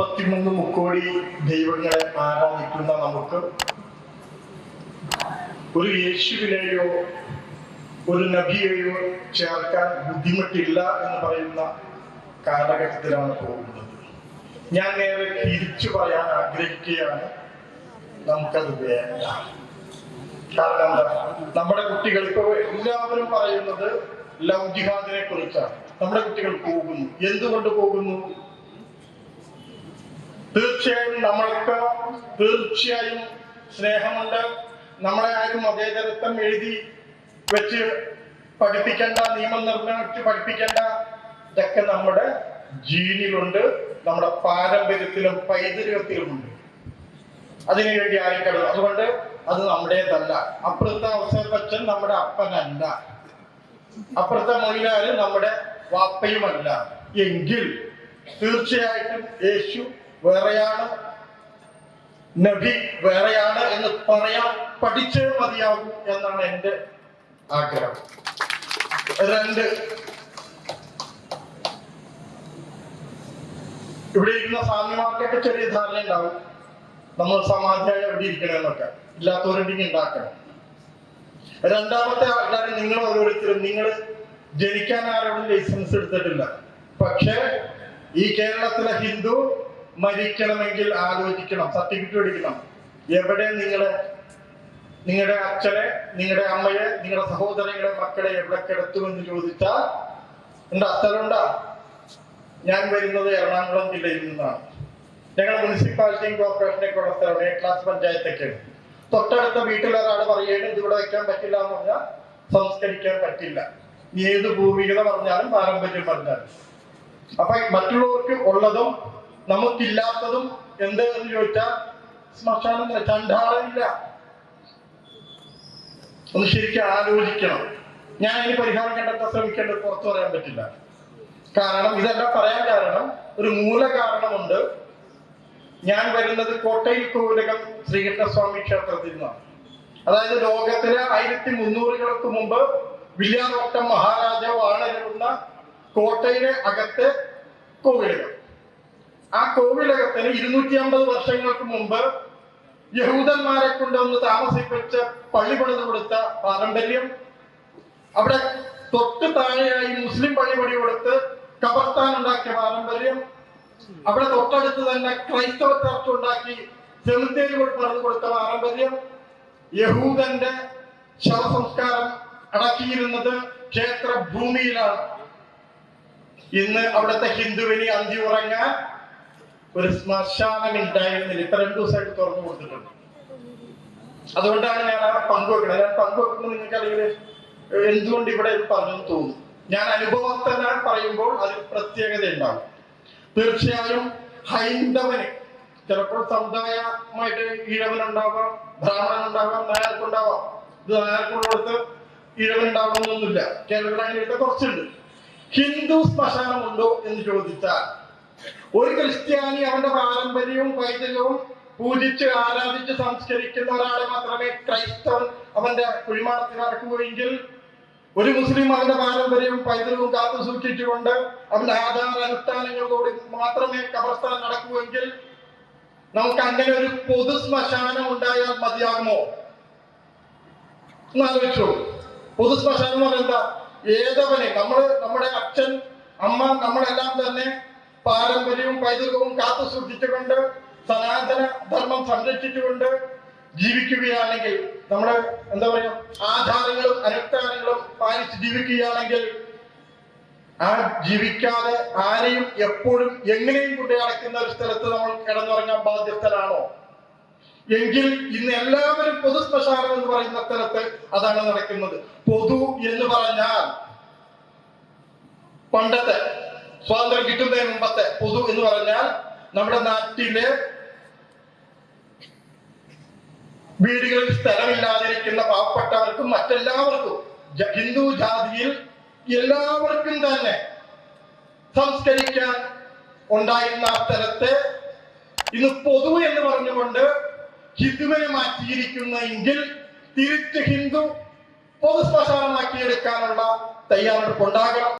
മുപ്പത്തിമൂന്ന് മുക്കോടി ദൈവങ്ങളെ ആരാധിക്കുന്ന നമുക്ക് ഒരു യേശുവിനെയോ ഒരു നബിയെയോ ചേർക്കാൻ ബുദ്ധിമുട്ടില്ല എന്ന് പറയുന്ന കാലഘട്ടത്തിലാണ് പോകുന്നത്. ഞാൻ നേരെ തിരിച്ചു പറയാൻ ആഗ്രഹിക്കുകയാണ്. നമുക്കത് വേണ്ട. കാരണം എന്താ? നമ്മുടെ കുട്ടികൾ ഇപ്പൊ എല്ലാവരും പറയുന്നത് ലവ് കുറിച്ചാണ്. നമ്മുടെ കുട്ടികൾ പോകുന്നു. എന്തുകൊണ്ട് പോകുന്നു? തീർച്ചയായും നമ്മൾക്ക് തീർച്ചയായും സ്നേഹമുണ്ട്. നമ്മളെ ആരും മതേതരത്വം എഴുതി വെച്ച് പഠിപ്പിക്കേണ്ട നിയമം നിർണയിച്ച് പഠിപ്പിക്കേണ്ട ഇതൊക്കെ നമ്മുടെ ജീനിലുണ്ട് നമ്മുടെ പാരമ്പര്യത്തിലും പൈതൃകത്തിലുമുണ്ട്. അതിനുവേണ്ടി ആയിക്കടും അതുകൊണ്ട് അത് നമ്മുടേതല്ല. അപ്പുറത്തെ അവസരപ്പച്ചൻ നമ്മുടെ അപ്പനല്ല. അപ്പുറത്തെ മൊയിലാര് നമ്മുടെ വാപ്പയുമല്ല. എങ്കിൽ തീർച്ചയായിട്ടും യേശു വേറെയാണ്. നബി വേറെയാണ് എന്ന് പറയാൻ പഠിച്ചേ മതിയാകും എന്നാണ് എന്റെ ആഗ്രഹം. രണ്ട്. ഇവിടെ ഇരുന്ന സാമ്യമാർക്കൊക്കെ ചെറിയ ധാരണ ഉണ്ടാവും. നമ്മൾ സമാധിയായി എവിടെ ഇരിക്കണമെന്നൊക്കെ. ഇല്ലാത്തവരുണ്ടെങ്കിൽ ഉണ്ടാക്കണം. രണ്ടാമത്തെ ആൾക്കാർ നിങ്ങൾ ഓരോരുത്തരും നിങ്ങൾ ജനിക്കാൻ ആരോടും ലൈസൻസ് എടുത്തിട്ടില്ല. പക്ഷേ ഈ കേരളത്തിലെ ഹിന്ദു മരിക്കണമെങ്കിൽ ആലോചിക്കണം സർട്ടിഫിക്കറ്റ് എടുക്കണം എവിടെ നിങ്ങളെ നിങ്ങളുടെ അച്ഛനെ നിങ്ങളുടെ അമ്മയെ നിങ്ങളുടെ സഹോദരങ്ങളെ മക്കളെ എവിടെ കിടത്തുമെന്ന് ചോദിച്ചാൽ എന്താ സ്ഥലമുണ്ടാ. ഞാൻ വരുന്നത് എറണാകുളം ജില്ലയിൽ നിന്നാണ്. ഞങ്ങൾ മുനിസിപ്പാലിറ്റിയും കോർപ്പറേഷനൊക്കെ ഉള്ള സ്ഥലമാണ് എ ക്ലാസ് പഞ്ചായത്തൊക്കെയാണ് തൊട്ടടുത്ത വീട്ടിലൊരാൾ പറയുകയാണ് ഇവിടെ വെക്കാൻ പറ്റില്ല എന്ന് പറഞ്ഞാൽ സംസ്കരിക്കാൻ പറ്റില്ല. ഏത് ഭൂമികത പറഞ്ഞാലും പാരമ്പര്യം പറഞ്ഞാലും. അപ്പൊ മറ്റുള്ളവർക്ക് ഉള്ളതും നമുക്കില്ലാത്തതും എന്ത് എന്ന് ചോദിച്ചാൽ ശ്മശാനം ചണ്ടാളില്ല ഒന്ന് ശരിക്കും ആലോചിക്കണം. ഞാൻ അതിന് പരിഹാരം കണ്ടെത്താൻ ശ്രമിക്കേണ്ടത് പുറത്തു പറയാൻ പറ്റില്ല. കാരണം ഇതെല്ലാം പറയാൻ കാരണം ഒരു മൂല കാരണമുണ്ട് ഞാൻ വരുന്നത് കോട്ടയിൽ കോവിലകം ശ്രീകൃഷ്ണസ്വാമി ക്ഷേത്രത്തിൽ നിന്നാണ് അതായത് ലോകത്തിലെ ആയിരത്തി മുന്നൂറുകൾക്ക് മുമ്പ് വില്യാറോട്ടം മഹാരാജാവ് ആണിരുന്ന കോട്ടയിലെ അകത്തെ കോവിലകം ആ കോവിലകത്തിന് ഇരുന്നൂറ്റി അമ്പത് വർഷങ്ങൾക്ക് മുമ്പ് യഹൂദന്മാരെ കൊണ്ടുവന്ന് താമസിപ്പിച്ച് പള്ളി പണിത് കൊടുത്ത പാരമ്പര്യം. അവിടെ തൊട്ട് താഴെയായി മുസ്ലിം പള്ളി പണി കൊടുത്ത് കബർത്താൻ ഉണ്ടാക്കിയ പാരമ്പര്യം. അവിടെ തൊട്ടടുത്ത് തന്നെ ക്രൈസ്തവ ചർച്ച ഉണ്ടാക്കി സെമിത്തേരി പറഞ്ഞു കൊടുത്ത പാരമ്പര്യം. യഹൂദന്റെ ശവസംസ്കാരം അടക്കിയിരുന്നത് ക്ഷേത്ര ഭൂമിയിലാണ് ഇന്ന് അവിടുത്തെ ഹിന്ദുവിനെ അന്തി ഉറങ്ങാൻ ഒരു ശ്മശാനം ഉണ്ടായിരുന്നില്ല ഇത്ര രണ്ടു ദിവസമായിട്ട് തുറന്നു കൊടുത്തിട്ടുണ്ട്. അതുകൊണ്ടാണ് ഞാൻ ആ പങ്കുവെക്കുന്നത്. ഞാൻ പങ്കുവെക്കുന്നത് നിങ്ങൾക്കറിയില്ല? എന്തുകൊണ്ട് ഇവിടെ പറഞ്ഞു തോന്നുന്നു. ഞാൻ അനുഭവസ്ഥന പറയുമ്പോൾ അതിൽ പ്രത്യേകത ഉണ്ടാവും തീർച്ചയായും ഹൈന്ദവന് ചിലപ്പോൾ സമുദായമായിട്ട് ഈഴവനുണ്ടാവാം ബ്രാഹ്മണനുണ്ടാവാം നായർക്കുണ്ടാവാം. ഇത് നായർക്കുള്ളടത്ത് ഈഴവനുണ്ടാവണമെന്നൊന്നുമില്ല. കേരളത്തിൽ കുറച്ചുണ്ട്. ഹിന്ദു ശ്മശാനമുണ്ടോ എന്ന് ചോദിച്ചാൽ ഒരു ക്രിസ്ത്യാനി അവന്റെ പാരമ്പര്യവും പൈതൃകവും പൂജിച്ച് ആരാധിച്ച് സംസ്കരിക്കുന്ന ഒരാളെ മാത്രമേ ക്രൈസ്തവൻ അവന്റെ കുഴിമാടത്തിൽ നടക്കുകയെങ്കിൽ ഒരു മുസ്ലിം അവന്റെ പാരമ്പര്യവും പൈതൃകവും കാത്തു സൂക്ഷിച്ചുകൊണ്ട് അവന്റെ ആധാര അനുഷ്ഠാനങ്ങളോട് മാത്രമേ കബർസ്ഥാൻ നടക്കുമെങ്കിൽ നമുക്ക് അങ്ങനെ ഒരു പൊതു ശ്മശാനം ഉണ്ടായാൽ മതിയാകുമോ? എന്നാലോചിച്ചു പൊതു ശ്മശാനം പറയുന്നത് ഏതവനെ? നമ്മൾ നമ്മുടെ അച്ഛൻ അമ്മ നമ്മളെല്ലാം തന്നെ പാരമ്പര്യവും പൈതൃകവും കാത്തു സൂക്ഷിച്ചുകൊണ്ട് സനാതന ധർമ്മം സംരക്ഷിച്ചുകൊണ്ട് ജീവിക്കുകയാണെങ്കിൽ നമ്മുടെ എന്താ പറയാ ആധാരങ്ങളും അനുഷ്ഠാനങ്ങളും പാലിച്ച് ജീവിക്കുകയാണെങ്കിൽ ആ ജീവിക്കാതെ ആരെയും എപ്പോഴും എങ്ങനെയും കൊണ്ട് അടയ്ക്കുന്ന ഒരു സ്ഥലത്ത് നമ്മൾ കിടന്നുറങ്ങാൻ ബാധ്യസ്ഥരാണോ? എങ്കിൽ ഇന്ന് എല്ലാവരും പൊതു ശ്മശാനം എന്ന് പറയുന്ന സ്ഥലത്ത് അതാണ് നടക്കുന്നത്. പൊതു എന്ന് പറഞ്ഞാൽ പണ്ടത്തെ സ്വാതന്ത്ര്യം കിട്ടുന്നതിന് മുമ്പത്തെ പൊതു എന്ന് പറഞ്ഞാൽ നമ്മുടെ നാട്ടിലെ വീടുകളിൽ സ്ഥലമില്ലാതിരിക്കുന്ന പാവപ്പെട്ടവർക്കും മറ്റെല്ലാവർക്കും ഹിന്ദു ജാതിയിൽ എല്ലാവർക്കും തന്നെ സംസ്കരിക്കാൻ ഉണ്ടായിരുന്ന ആ സ്ഥലത്തെ ഇന്ന് പൊതു എന്ന് പറഞ്ഞുകൊണ്ട് ഹിന്ദുവിനെ മാറ്റിയിരിക്കുന്ന എങ്കിൽ തിരിച്ച് ഹിന്ദു പൊതു ശ്മശാനമാക്കിയെടുക്കാനുള്ള തയ്യാറെടുപ്പ് ഉണ്ടാകണം.